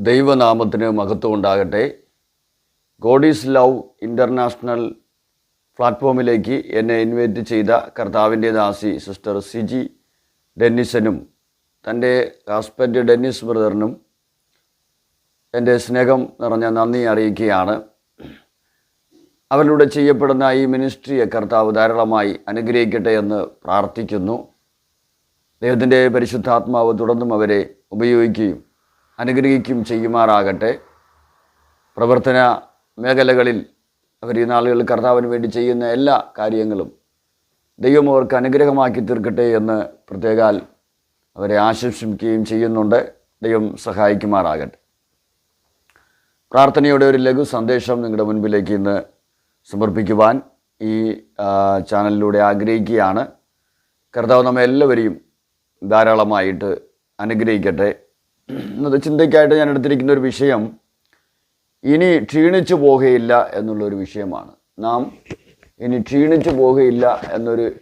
ദൈവനാമത്തിന് മഹത്വം ഉണ്ടാകട്ടെ ഗോഡീസ് ലവ് ഇന്റർനാഷണൽ പ്ലാറ്റ്ഫോമിലേക്ക് എന്നെ ഇൻവൈറ്റ് ചെയ്ത കർത്താവിന്റെ ദാസി സിസ്റ്റർ സിജി ഡെന്നിസനും തന്റെ ഹസ്ബൻഡ് ഡെന്നിസ് ബ്രദറിനും എന്റെ സ്നേഹം നിറഞ്ഞ നന്ദി അറിയിക്കുകയാണ്. അവരിലൂടെ ചെയ്യപ്പെടുന്ന ഈ മിനിസ്ട്രിയെ കർത്താവ് ധാരാളമായി അനുഗ്രഹിക്കട്ടെ എന്ന് പ്രാർത്ഥിക്കുന്നു. ദൈവത്തിന്റെ പരിശുദ്ധാത്മാവ് തുടർന്നും അവരെ ഉപയോഗിക്കുകയും അനുഗ്രഹിക്കുകയും ചെയ്യുമാറാകട്ടെ. പ്രവർത്തന മേഖലകളിൽ അവർ ഈ നാളുകളിൽ കർത്താവിന് വേണ്ടി ചെയ്യുന്ന എല്ലാ കാര്യങ്ങളും ദൈവം അവർക്ക് അനുഗ്രഹമാക്കി തീർക്കട്ടെ എന്ന് പ്രത്യേകാൽ അവരെ ആശംസിക്കുകയും ചെയ്യുന്നുണ്ട്. ദൈവം സഹായിക്കുമാറാകട്ടെ. പ്രാർത്ഥനയുടെ ഒരു ലഘു സന്ദേശം നിങ്ങളുടെ മുൻപിലേക്ക് ഇന്ന് സമർപ്പിക്കുവാൻ ഈ ചാനലിലൂടെ ആഗ്രഹിക്കുകയാണ്. കർത്താവ് നമ്മെ എല്ലാവരെയും ധാരാളമായിട്ട് അനുഗ്രഹിക്കട്ടെ. ഇന്നത്തെ ചിന്തയ്ക്കായിട്ട് ഞാൻ എടുത്തിരിക്കുന്ന ഒരു വിഷയം ഇനി ക്ഷീണിച്ചു പോകുകയില്ല എന്നുള്ളൊരു വിഷയമാണ്. നാം ഇനി ക്ഷീണിച്ചു പോകുകയില്ല എന്നൊരു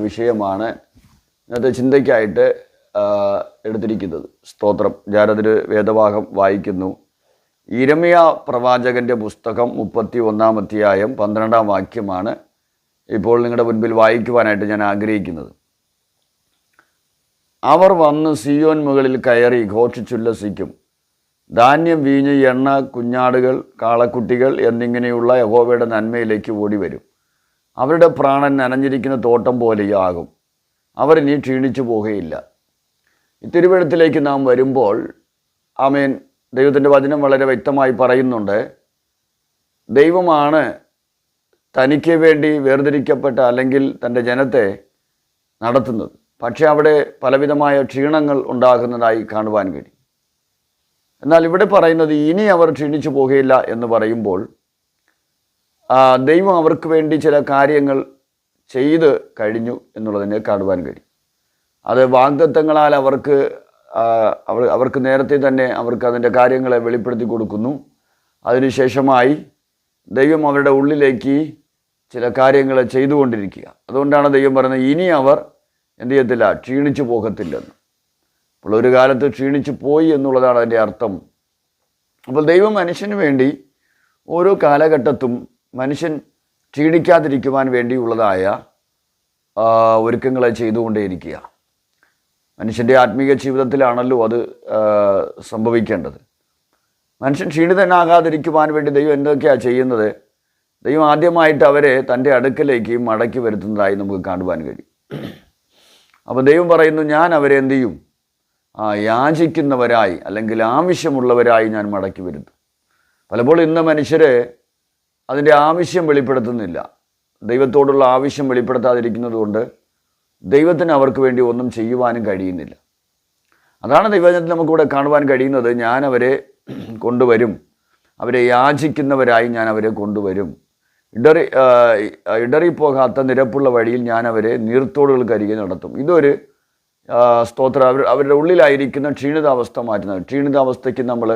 വിഷയമാണ് ഇന്നത്തെ ചിന്തയ്ക്കായിട്ട് എടുത്തിരിക്കുന്നത്. സ്തോത്രം. ഞാനതിൽ വേദഭാഗം വായിക്കുന്നു. ഇരമിയ പ്രവാചകന്റെ പുസ്തകം മുപ്പത്തി ഒന്നാം അധ്യായം പന്ത്രണ്ടാം വാക്യമാണ് ഇപ്പോൾ നിങ്ങളുടെ മുൻപിൽ വായിക്കുവാനായിട്ട് ഞാൻ ആഗ്രഹിക്കുന്നത്. അവർ വന്ന് സിയോൻ മുകളിൽ കയറി ഘോഷിച്ചുല്ലസിക്കും. ധാന്യം വീഞ്ഞ് എണ്ണ കുഞ്ഞാടുകൾ കാളക്കുട്ടികൾ എന്നിങ്ങനെയുള്ള യഹോവയുടെ നന്മയിലേക്ക് ഓടി വരും അവരുടെ പ്രാണൻ നനഞ്ഞിരിക്കുന്ന തോട്ടം പോലെയാകും. അവർ ഇനി ക്ഷീണിച്ചു പോകുകയില്ല ഈ തിരുവഴുത്തിലേക്ക് നാം വരുമ്പോൾ ആമേൻ ദൈവത്തിന്റെ വചനം വളരെ വ്യക്തമായി പറയുന്നുണ്ട്. ദൈവമാണ് തനിക്ക് വേണ്ടി വേർതിരിക്കപ്പെട്ട അല്ലെങ്കിൽ തന്റെ ജനത്തെ നടത്തുന്നത്. പക്ഷേ അവിടെ പലവിധമായ ക്ഷീണങ്ങൾ ഉണ്ടാകുന്നതായി കാണുവാൻ കഴിയും. എന്നാൽ ഇവിടെ പറയുന്നത് ഇനി അവർ ക്ഷീണിച്ചു പോകുകയില്ല എന്ന് പറയുമ്പോൾ ദൈവം അവർക്ക് വേണ്ടി ചില കാര്യങ്ങൾ ചെയ്ത് കഴിഞ്ഞു എന്നുള്ളതിനെ കാണുവാൻ കഴിയും. അത് വാഗ്ദത്തങ്ങളാൽ അവർക്ക് അവർ അവർക്ക് നേരത്തെ തന്നെ അവർക്ക് അതിന്റെ കാര്യങ്ങളെ വെളിപ്പെടുത്തി കൊടുക്കുന്നു. അതിനുശേഷമായി ദൈവം അവരുടെ ഉള്ളിലേക്ക് ചില കാര്യങ്ങൾ ചെയ്തുകൊണ്ടിരിക്കുക. അതുകൊണ്ടാണ് ദൈവം പറയുന്നത് ഇനി അവർ എന്ത് ചെയ്യത്തില്ല ക്ഷീണിച്ചു പോകത്തില്ലെന്ന്. അപ്പോൾ ഒരു കാലത്ത് ക്ഷീണിച്ചു പോയി എന്നുള്ളതാണ് അതിന്റെ അർത്ഥം. അപ്പോൾ ദൈവം മനുഷ്യന് വേണ്ടി ഓരോ കാലഘട്ടത്തും മനുഷ്യൻ ക്ഷീണിക്കാതിരിക്കുവാൻ വേണ്ടിയുള്ളതായ ഒരുക്കങ്ങളെ ചെയ്തുകൊണ്ടേയിരിക്കുക. മനുഷ്യന്റെ ആത്മീയ ജീവിതത്തിലാണല്ലോ അത് സംഭവിക്കേണ്ടത്. മനുഷ്യൻ ക്ഷീണിതനാകാതിരിക്കുവാൻ വേണ്ടി ദൈവം എന്തൊക്കെയാണ് ചെയ്യുന്നത്? ദൈവം ആദ്യമായിട്ട് അവരെ തന്റെ അടുക്കലേക്ക് മടക്കി വരുത്തുന്നതായി നമുക്ക് കാണുവാൻ കഴിയും. അപ്പോൾ ദൈവം പറയുന്നു ഞാൻ അവരെ എന്തു ചെയ്യും? ആ യാചിക്കുന്നവരായി അല്ലെങ്കിൽ ആവശ്യമുള്ളവരായി ഞാൻ മടക്കി വരുത്തും പലപ്പോഴും ഇന്ന് മനുഷ്യർ അതിന്റെ ആവശ്യം വെളിപ്പെടുത്തുന്നില്ല. ദൈവത്തോടുള്ള ആവശ്യം വെളിപ്പെടുത്താതിരിക്കുന്നത് കൊണ്ട് ദൈവത്തിന് അവർക്ക് വേണ്ടി ഒന്നും ചെയ്യുവാനും കഴിയുന്നില്ല. അതാണ് ദൈവജനത്തിൽ നമുക്കിവിടെ കാണുവാൻ കഴിയുന്നത്. ഞാൻ അവരെ കൊണ്ടുവരും. അവരെ യാചിക്കുന്നവരായി ഞാൻ അവരെ കൊണ്ടുവരും. ഇടറി ഇടറിപ്പോകാത്ത നിരപ്പുള്ള വഴിയിൽ ഞാൻ അവരെ നീർത്തോടുകൾക്കരികെ നടത്തും. ഇതൊരു സ്തോത്ര. അവർ അവരുടെ ഉള്ളിലായിരിക്കുന്ന ക്ഷീണിതാവസ്ഥ മാറ്റുന്നത് ക്ഷീണിതാവസ്ഥയ്ക്ക് നമ്മൾ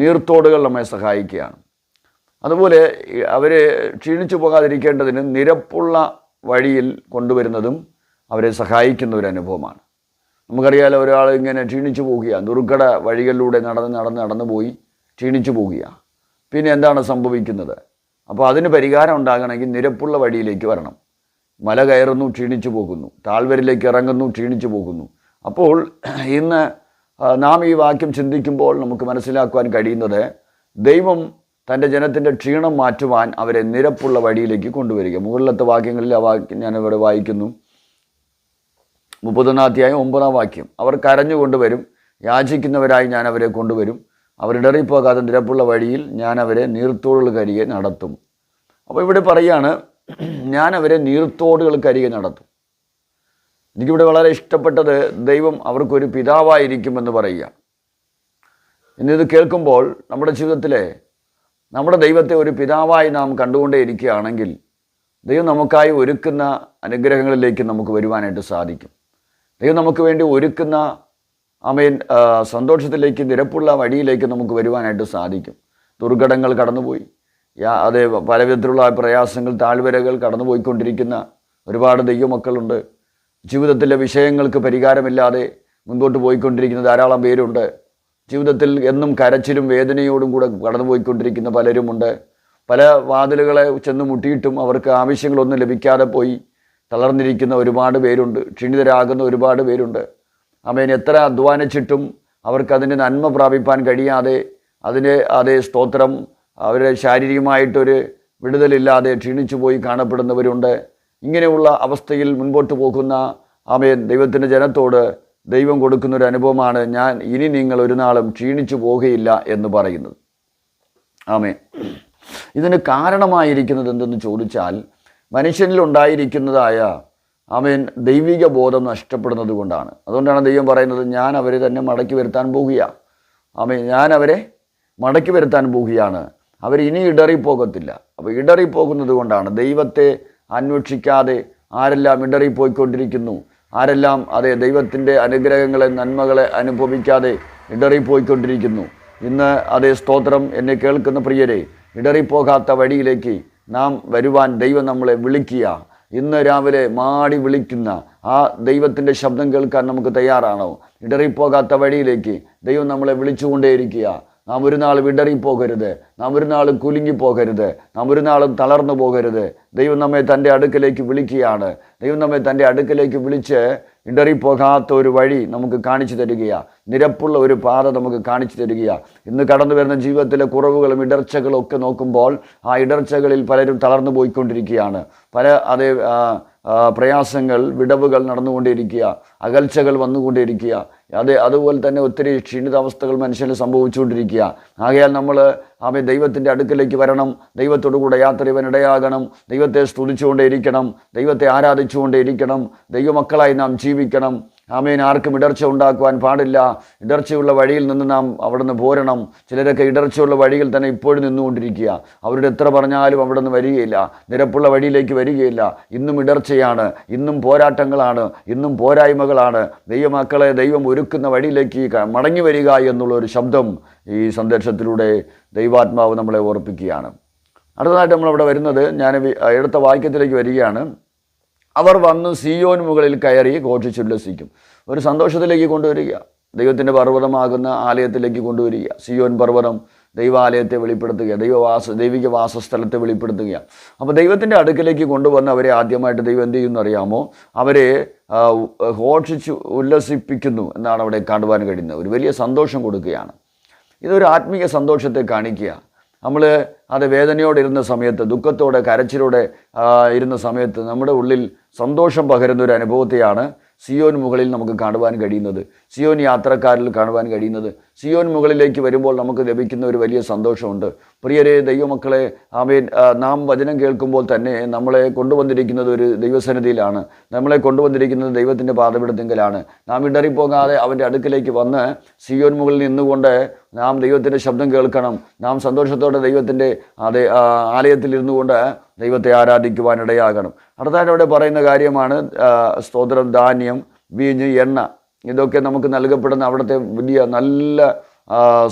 നീർത്തോടുകൾ നമ്മെ സഹായിക്കുകയാണ്. അതുപോലെ അവരെ ക്ഷീണിച്ചു പോകാതിരിക്കേണ്ടതിന് നിരപ്പുള്ള വഴിയിൽ കൊണ്ടുവരുന്നതും അവരെ സഹായിക്കുന്ന ഒരു അനുഭവമാണ്. നമുക്കറിയാലോ ഒരാൾ ഇങ്ങനെ ക്ഷീണിച്ചു പോവുകയാണ് ദുർഘട വഴികളിലൂടെ നടന്ന് നടന്ന് നടന്നു പോയി ക്ഷീണിച്ചു പോവുകയാണ് പിന്നെ എന്താണ് സംഭവിക്കുന്നത്? അപ്പോൾ അതിന് പരിഹാരം ഉണ്ടാകണമെങ്കിൽ നിരപ്പുള്ള വഴിയിലേക്ക് വരണം. മല കയറുന്നു ക്ഷീണിച്ചു പോകുന്നു. താഴ്വരയിലേക്ക് ഇറങ്ങുന്നു ക്ഷീണിച്ചു പോകുന്നു. അപ്പോൾ ഇന്ന് നാം ഈ വാക്യം ചിന്തിക്കുമ്പോൾ നമുക്ക് മനസ്സിലാക്കുവാൻ കഴിയുന്നത് ദൈവം തന്റെ ജനത്തിന്റെ ക്ഷീണം മാറ്റുവാൻ അവരെ നിരപ്പുള്ള വഴിയിലേക്ക് കൊണ്ടുവരിക. മുകളിലത്തെ വാക്യങ്ങളിൽ ആ വാക്യം ഞാനിവിടെ വായിക്കുന്നു. മുപ്പത്തൊന്നാം അധ്യായം ഒമ്പതാം വാക്യം. അവർ കരഞ്ഞു കരഞ്ഞുകൊണ്ടുവരും യാചിക്കുന്നവരായി ഞാൻ അവരെ കൊണ്ടുവരും. അവരിടറിപ്പോകാതെ നിരപ്പുള്ള വഴിയിൽ ഞാൻ അവരെ നീർത്തോടുകൾ കരികെ നടത്തും. അപ്പോൾ ഇവിടെ പറയാണ് ഞാൻ അവരെ നീർത്തോടുകൾ കരികെ നടത്തും. എനിക്കിവിടെ വളരെ ഇഷ്ടപ്പെട്ടത് ദൈവം അവർക്കൊരു പിതാവായിരിക്കുമെന്ന് പറയുക. ഇന്നിത് കേൾക്കുമ്പോൾ നമ്മുടെ ജീവിതത്തിലെ നമ്മുടെ ദൈവത്തെ ഒരു പിതാവായി നാം കണ്ടുകൊണ്ടേ ഇരിക്കുകയാണെങ്കിൽ ദൈവം നമുക്കായി ഒരുക്കുന്ന അനുഗ്രഹങ്ങളിലേക്ക് നമുക്ക് വരുവാനായിട്ട് സാധിക്കും. ദൈവം നമുക്ക് വേണ്ടി ഒരുക്കുന്ന അമേൻ സന്തോഷത്തിലേക്ക് നിരപ്പുള്ള വഴിയിലേക്ക് നമുക്ക് വരുവാനായിട്ട് സാധിക്കും. ദുർഘടങ്ങൾ കടന്നുപോയി. യാ അതെ പലവിധത്തിലുള്ള പ്രയാസങ്ങൾ താഴ്വരകൾ കടന്നുപോയിക്കൊണ്ടിരിക്കുന്ന ഒരുപാട് ദൈവമക്കളുണ്ട്. ജീവിതത്തിലെ വിഷയങ്ങൾക്ക് പരിഹാരമില്ലാതെ മുൻപോട്ട് പോയിക്കൊണ്ടിരിക്കുന്ന ധാരാളം പേരുണ്ട്. ജീവിതത്തിൽ എന്നും കരച്ചിലും വേദനയോടും കൂടെ കടന്നുപോയിക്കൊണ്ടിരിക്കുന്ന പലരുമുണ്ട്. പല വാതിലുകളെ ചെന്ന് മുട്ടിയിട്ടും അവർക്ക് ആവശ്യങ്ങളൊന്നും ലഭിക്കാതെ പോയി തളർന്നിരിക്കുന്ന ഒരുപാട് പേരുണ്ട്. ക്ഷീണിതരാകുന്ന ഒരുപാട് പേരുണ്ട്. അമേൻ എത്ര അധ്വാനിച്ചിട്ടും അവർക്ക് അതിന്റെ നന്മ പ്രാപിപ്പാൻ കഴിയാതെ അതിന്റെ അതേ സ്തോത്രം അവരെ ശാരീരികമായിട്ടൊരു വിടുതലില്ലാതെ ക്ഷീണിച്ചു പോയി കാണപ്പെടുന്നവരുണ്ട്. ഇങ്ങനെയുള്ള അവസ്ഥയിൽ മുൻപോട്ട് പോകുന്ന ആമേൻ. ദൈവത്തിന്റെ ജനത്തോട് ദൈവം കൊടുക്കുന്ന ഒരു അനുഭവമാണ് ഞാൻ ഇനി നിങ്ങൾ ഒരു നാളും ക്ഷീണിച്ചു പോകുകയില്ല എന്ന് പറയുന്നത്. ആമേ ഇതിന് കാരണമായിരിക്കുന്നത് എന്തെന്ന് ചോദിച്ചാൽ മനുഷ്യനിൽ ആമേൻ ദൈവിക ബോധം നഷ്ടപ്പെടുന്നത് കൊണ്ടാണ്. അതുകൊണ്ടാണ് ദൈവം പറയുന്നത് ഞാൻ അവരെ തന്നെ മടക്കി വരുത്താൻ പോകുകയാണ് ആമേൻ ഞാൻ അവരെ മടക്കി വരുത്താൻ പോകുകയാണ്. അവർ ഇനി ഇടറിപ്പോകത്തില്ല. അപ്പോൾ ഇടറിപ്പോകുന്നത് കൊണ്ടാണ് ദൈവത്തെ അന്വേഷിക്കാതെ ആരെല്ലാം ഇടറിപ്പോയിക്കൊണ്ടിരിക്കുന്നു ആരെല്ലാം അതെ ദൈവത്തിന്റെ അനുഗ്രഹങ്ങളെ നന്മകളെ അനുഭവിക്കാതെ ഇടറിപ്പോയിക്കൊണ്ടിരിക്കുന്നു. ഇന്ന് അതേ സ്തോത്രം എന്നെ കേൾക്കുന്ന പ്രിയരെ ഇടറിപ്പോകാത്ത വഴിയിലേക്ക് നാം വരുവാൻ ദൈവം നമ്മളെ വിളിക്കുക. ഇന്ന് രാവിലെ മാടി വിളിക്കുന്ന ആ ദൈവത്തിന്റെ ശബ്ദം കേൾക്കാൻ നമുക്ക് തയ്യാറാണോ? ഇടറിപ്പോകാത്ത വഴിയിലേക്ക് ദൈവം നമ്മളെ വിളിച്ചുകൊണ്ടേയിരിക്കുക. നാം ഒരു നാൾ വിടറിപ്പോകരുത് നാം ഒരു നാൾ കുലുങ്ങി പോകരുത് നാം ഒരു നാളും തളർന്നു പോകരുത്. ദൈവം നമ്മെ തന്റെ അടുക്കലേക്ക് വിളിക്കുകയാണ്. ദൈവം നമ്മെ തന്റെ അടുക്കലേക്ക് വിളിച്ച് ഇടറിപ്പോകാത്ത ഒരു വഴി നമുക്ക് കാണിച്ചു തരികയാണ് നിരപ്പുള്ള ഒരു പാത നമുക്ക് കാണിച്ചു തരികയാണ് ഇന്ന് കടന്നു വരുന്ന ജീവിതത്തിലെ കുറവുകളും ഇടർച്ചകളും ഒക്കെ നോക്കുമ്പോൾ ആ ഇടർച്ചകളിൽ പലരും തളർന്നു പോയിക്കൊണ്ടിരിക്കുകയാണ്. പല അതേ പ്രയാസങ്ങൾ വിടവുകൾ നടന്നുകൊണ്ടിരിക്കുക അകൽച്ചകൾ വന്നുകൊണ്ടിരിക്കുക അതെ അതുപോലെ തന്നെ ഒത്തിരി ക്ഷീണിതാവസ്ഥകൾ മനുഷ്യന് സംഭവിച്ചുകൊണ്ടിരിക്കുക. ആകയാൽ നമ്മൾ ആമെ ദൈവത്തിന്റെ അടുക്കലേക്ക് വരണം ദൈവത്തോടു കൂടെ യാത്ര ഇവൻ ഇടയാകണം ദൈവത്തെ സ്തുതിച്ചുകൊണ്ടേയിരിക്കണം ദൈവത്തെ ആരാധിച്ചുകൊണ്ടേയിരിക്കണം ദൈവമക്കളായി നാം ജീവിക്കണം. ആമേൻ. ആർക്കും ഇടർച്ച ഉണ്ടാക്കുവാൻ പാടില്ല. ഇടർച്ചയുള്ള വഴിയിൽ നിന്ന് നാം അവിടുന്ന് പോരണം. ചിലരൊക്കെ ഇടർച്ചയുള്ള വഴിയിൽ തന്നെ ഇപ്പോഴും നിന്നുകൊണ്ടിരിക്കുക. അവരുടെ എത്ര പറഞ്ഞാലും അവിടെ നിന്ന് വരികയില്ല. നിരപ്പുള്ള വഴിയിലേക്ക് വരികയില്ല. ഇന്നും ഇടർച്ചയാണ്. ഇന്നും പോരാട്ടങ്ങളാണ്. ഇന്നും പോരായ്മകളാണ്. ദൈവമക്കളെ ദൈവം ഒരുക്കുന്ന വഴിയിലേക്ക് മടങ്ങി വരിക എന്നുള്ള ഒരു ശബ്ദം ഈ സന്ദേശത്തിലൂടെ ദൈവാത്മാവ് നമ്മളെ ഓർപ്പിക്കുകയാണ്. അടുത്തതായിട്ട് നമ്മളവിടെ വരുന്നത് ഞാൻ എടുത്ത വാക്യത്തിലേക്ക് വരികയാണ്. അവർ വന്ന് സിയോൻ മുകളിൽ കയറി ഘോഷിച്ചുല്ലസിക്കും. ഒരു സന്തോഷത്തിലേക്ക് കൊണ്ടുവരിക. ദൈവത്തിന്റെ പർവതമാകുന്ന ആലയത്തിലേക്ക് കൊണ്ടുവരിക. സിയോൻ പർവതം ദൈവാലയത്തെ വെളിപ്പെടുത്തുക. ദൈവവാസ ദൈവിക വാസസ്ഥലത്തെ വെളിപ്പെടുത്തുക. അപ്പോൾ ദൈവത്തിന്റെ അടുക്കിലേക്ക് കൊണ്ടുവന്ന് അവരെ ആദ്യമായിട്ട് ദൈവം എന്ത് ചെയ്യുന്നു അറിയാമോ? അവരെ ഘോഷിച്ച് ഉല്ലസിപ്പിക്കുന്നു എന്നാണ് അവിടെ കാണുവാൻ കഴിയുന്നത്. ഒരു വലിയ സന്തോഷം കൊടുക്കുകയാണ്. ഇതൊരു ആത്മീയ സന്തോഷത്തെ കാണിക്കുക. നമ്മൾ അത് വേദനയോടെ ഇരുന്ന സമയത്ത് ദുഃഖത്തോടെ കരച്ചിലോടെ ഇരുന്ന സമയത്ത് നമ്മുടെ ഉള്ളിൽ സന്തോഷം പകരുന്ന ഒരു അനുഭവത്തെയാണ് സിയോൻ മുകളിൽ നമുക്ക് കാണുവാൻ കഴിയുന്നത് സിയോൻ യാത്രക്കാരിൽ കാണുവാൻ കഴിയുന്നത്. സിയോൻ മുകളിലേക്ക് വരുമ്പോൾ നമുക്ക് ലഭിക്കുന്ന ഒരു വലിയ സന്തോഷമുണ്ട്. പ്രിയരെ ദൈവമക്കളെ ആമേൻ. നാം വചനം കേൾക്കുമ്പോൾ തന്നെ നമ്മളെ കൊണ്ടുവന്നിരിക്കുന്നത് ഒരു ദൈവസന്നിധിയിലാണ്. നമ്മളെ കൊണ്ടുവന്നിരിക്കുന്നത് ദൈവത്തിന്റെ പാതപിടുത്തെങ്കിലാണ് നാം ഇടറിപ്പോകാതെ അവന്റെ അടുക്കിലേക്ക് വന്ന് സിയോൻ മുകളിൽ നിന്നുകൊണ്ട് നാം ദൈവത്തിന്റെ ശബ്ദം കേൾക്കണം. നാം സന്തോഷത്തോടെ ദൈവത്തിന്റെ അതേ ആലയത്തിലിരുന്നു കൊണ്ട് ദൈവത്തെ ആരാധിക്കുവാൻ ഇടയാകണം അടുത്തായിട്ട് അവിടെ പറയുന്ന കാര്യമാണ് സ്തോത്രം ധാന്യം വീഞ്ഞ് എണ്ണ ഇതൊക്കെ നമുക്ക് നൽകപ്പെടുന്ന അവിടുത്തെ വലിയ നല്ല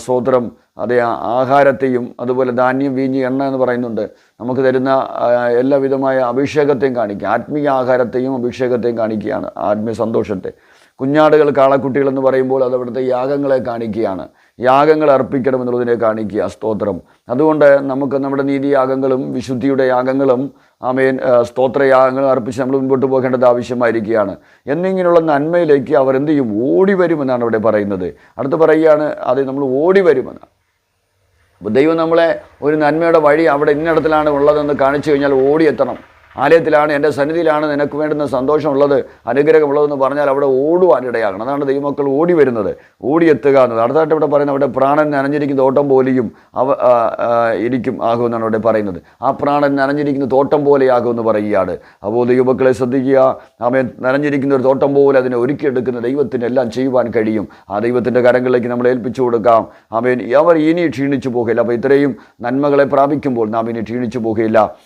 സ്തോത്രം അതേ ആഹാരത്തെയും അതുപോലെ ധാന്യം വീഞ്ഞ് എണ്ണ എന്ന് പറയുന്നുണ്ട്. നമുക്ക് തരുന്ന എല്ലാവിധമായ അഭിഷേകത്തെയും കാണിക്കുക. ആത്മീയ ആഹാരത്തെയും അഭിഷേകത്തെയും കാണിക്കുകയാണ് ആത്മീയ സന്തോഷത്തെ. കുഞ്ഞാടുകൾ കാളക്കുട്ടികൾ എന്ന് പറയുമ്പോൾ അത് അവിടുത്തെ യാഗങ്ങളെ കാണിക്കുകയാണ്. യാഗങ്ങൾ അർപ്പിക്കണമെന്നുള്ളതിനെ കാണിക്കുക സ്തോത്രം. അതുകൊണ്ട് നമുക്ക് നമ്മുടെ നീതിയാഗങ്ങളും വിശുദ്ധിയുടെ യാഗങ്ങളും ആമേൻ സ്തോത്ര സ്തോത്രയാഗങ്ങളും അർപ്പിച്ച് നമ്മൾ മുൻപോട്ട് പോകേണ്ടത് ആവശ്യമായിരിക്കുകയാണ്. എന്നിങ്ങനെയുള്ള നന്മയിലേക്ക് അവർ എന്ത് ചെയ്യും? ഓടി വരുമെന്നാണ് ഇവിടെ പറയുന്നത്. അടുത്ത് പറയുകയാണ് അത് നമ്മൾ ഓടി വരുമെന്ന് അപ്പോൾ ദൈവം നമ്മളെ ഒരു നന്മയുടെ വഴി അവിടെ ഇന്നിടത്തിലാണ് ഉള്ളതെന്ന് കാണിച്ചു കഴിഞ്ഞാൽ ഓടിയെത്തണം. ആലയത്തിലാണ് എന്റെ സന്നിധിയിലാണ് നിനക്ക് വേണ്ടുന്ന സന്തോഷമുള്ളത് അനുഗ്രഹമുള്ളതെന്ന് പറഞ്ഞാൽ അവിടെ ഓടുവാൻ ഇടയാകണം. അതാണ് ദൈവമക്കൾ ഓടി വരുന്നത്. ഓടിയെത്തുക എന്നത്. അടുത്തായിട്ട് ഇവിടെ പറയുന്നത് അവിടെ പ്രാണൻ നനഞ്ഞിരിക്കുന്ന തോട്ടം പോലെയും അവ ഇരിക്കും ആകുമെന്നാണ് ഇവിടെ പറയുന്നത്. ആ പ്രാണൻ നനഞ്ഞിരിക്കുന്ന തോട്ടം പോലെയാകുമെന്ന് പറയുകയാണ്. അപ്പോൾ ദൈവമക്കളെ ശ്രദ്ധിക്കുക. ആമേൻ. നനഞ്ഞിരിക്കുന്ന ഒരു തോട്ടം പോലെ അതിനെ ഒരുക്കിയെടുക്കുന്ന ദൈവത്തിന് എല്ലാം ചെയ്യുവാൻ കഴിയും. ആ ദൈവത്തിന്റെ കരങ്ങളിലേക്ക് നമ്മൾ ഏൽപ്പിച്ചു കൊടുക്കാം. ആമേൻ. അവർ ഇനി ക്ഷീണിച്ചു പോകില്ല അപ്പോൾ ഇത്രയും നന്മകളെ പ്രാപിക്കുമ്പോൾ നാം ഇനി ക്ഷീണിച്ചു പോകില്ല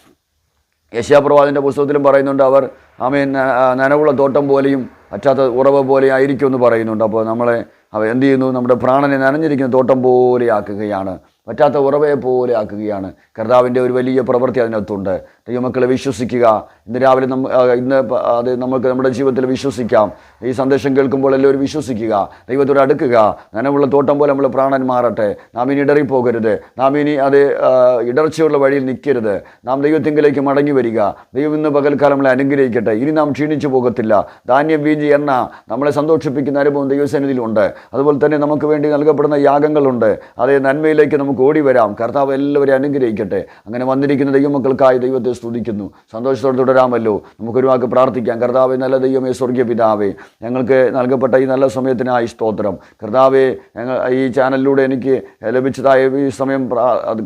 യശാപ്രവാദിന്റെ പുസ്തകത്തിലും പറയുന്നുണ്ട് അവർ ആമീൻ നനവുള്ള തോട്ടം പോലെയും പറ്റാത്ത ഉറവ് പോലെ ആയിരിക്കും എന്ന് പറയുന്നുണ്ട്. അപ്പോൾ നമ്മളെ അവ എന്ത് ചെയ്യുന്നു? നമ്മുടെ പ്രാണനെ നനഞ്ഞിരിക്കുന്ന തോട്ടം പോലെ ആക്കുകയാണ്. പറ്റാത്ത ഉറവയെ പോലെ ആക്കുകയാണ്. കർത്താവിന്റെ ഒരു വലിയ പ്രവൃത്തി അതിനകത്തുണ്ട്. ദൈവമക്കളെ വിശ്വസിക്കുക. ഇന്ന് രാവിലെ നമ്മ ഇന്ന് അത് നമുക്ക് നമ്മുടെ ജീവിതത്തിൽ വിശ്വസിക്കാം. ഈ സന്ദേശം കേൾക്കുമ്പോൾ എല്ലാവരും വിശ്വസിക്കുക ദൈവത്തോട് അടുക്കുക. നനവുള്ള തോട്ടം പോലെ നമ്മൾ പ്രാണൻ മാറട്ടെ. നാം ഇനി ഇടറിപ്പോകരുത്. നാം ഇനി അത് ഇടർച്ചയുള്ള വഴിയിൽ നിൽക്കരുത്. നാം ദൈവത്തിങ്കിലേക്ക് മടങ്ങി വരിക. ദൈവം ഇന്ന് പകൽക്കാലം നമ്മളെ അനുഗ്രഹിക്കട്ടെ. ഇനി നാം ക്ഷീണിച്ചു പോകത്തില്ല. ധാന്യം വീഞ്ഞ് എണ്ണ നമ്മളെ സന്തോഷിപ്പിക്കുന്ന അനുഭവം ദൈവസന്നിധിയിലുണ്ട്. അതുപോലെ തന്നെ നമുക്ക് വേണ്ടി നൽകപ്പെടുന്ന യാഗങ്ങളുണ്ട്. അതേ നന്മയിലേക്ക് നമുക്ക് ഓടി വരാം. കർത്താവ് എല്ലാവരെയും അനുഗ്രഹിക്കട്ടെ. അങ്ങനെ വന്നിരിക്കുന്ന ദൈവമക്കൾക്കായി ദൈവത്തെ സ്തുതിക്കുന്നു. സന്തോഷത്തോടെ തുടരാമല്ലോ. നമുക്കൊരു വാക്ക് പ്രാർത്ഥിക്കാം. കർത്താവെ നല്ല ദൈവമേ സ്വർഗീയ പിതാവേ ഞങ്ങൾക്ക് നൽകപ്പെട്ട ഈ നല്ല സമയത്തിനായി സ്തോത്രം. കർത്താവെ ഞങ്ങൾ ഈ ചാനലിലൂടെ എനിക്ക് ലഭിച്ചതായ ഈ സമയം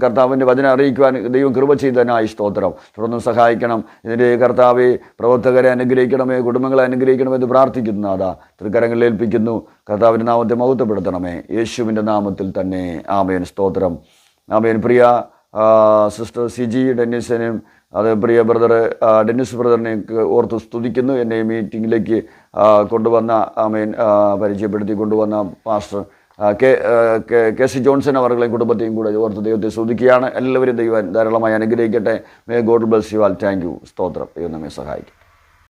കർത്താവിന്റെ വചനം അറിയിക്കുവാൻ ദൈവം കൃപ ചെയ്തതിനായി സ്തോത്രം. തുടർന്ന് സഹായിക്കണം. ഇതിന്റെ കർത്താവെ പ്രവർത്തകരെ അനുഗ്രഹിക്കണമേ കുടുംബങ്ങളെ അനുഗ്രഹിക്കണമെന്ന് പ്രാർത്ഥിക്കുന്നു നാഥ. തൃക്കരങ്ങളിൽ ഏൽപ്പിക്കുന്നു. കർത്താവിന്റെ നാമത്തെ മഹത്വപ്പെടുത്തണമേ. യേശുവിന്റെ നാമത്തിൽ തന്നെ. ആമേൻ. സ്തോത്രം. ആമേൻ. പ്രിയ സിസ്റ്റർ സിജി ഡെന്നിസിനെയും അത് പ്രിയ ബ്രദർ ഡെന്നിസ് ബ്രദറിനെയും ഓർത്ത് സ്തുതിക്കുന്നു. എന്നെ മീറ്റിങ്ങിലേക്ക് കൊണ്ടുവന്ന ആമേൻ ആ, പരിചയപ്പെടുത്തി കൊണ്ടുവന്ന master K K- C Johnson അവരുടെയും കുടുംബത്തെയും കൂടെ ഓർത്ത് ദൈവത്തെ സ്തുതിക്കുകയാണ്. എല്ലാവരും ദൈവം ധാരാളമായി അനുഗ്രഹിക്കട്ടെ. May God bless you all thank you സ്തോത്രം. ദൈവം നമ്മെ സഹായിക്കും.